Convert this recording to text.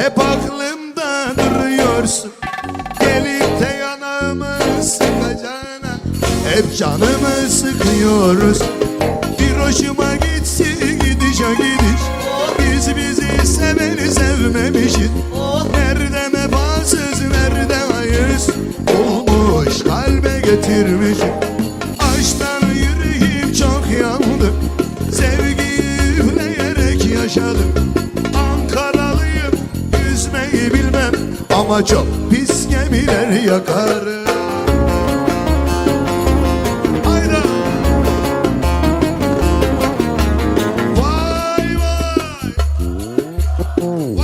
Hep aklımda duruyorsun. Gelip de yanağımı sıkacağına Hep canımı sıkıyoruz. Bir hoşuma gitsin gidişe gidiş. Biz bizi seveni sevmemişiz. Nerede mefasız nerede ayız Olmuş kalbe getirmişim. Aşktan yüreğim çok yandı. Sevgiyi üfleyerek yaşadım. Ama çok pis gemiler yakar. yakarım Vay vay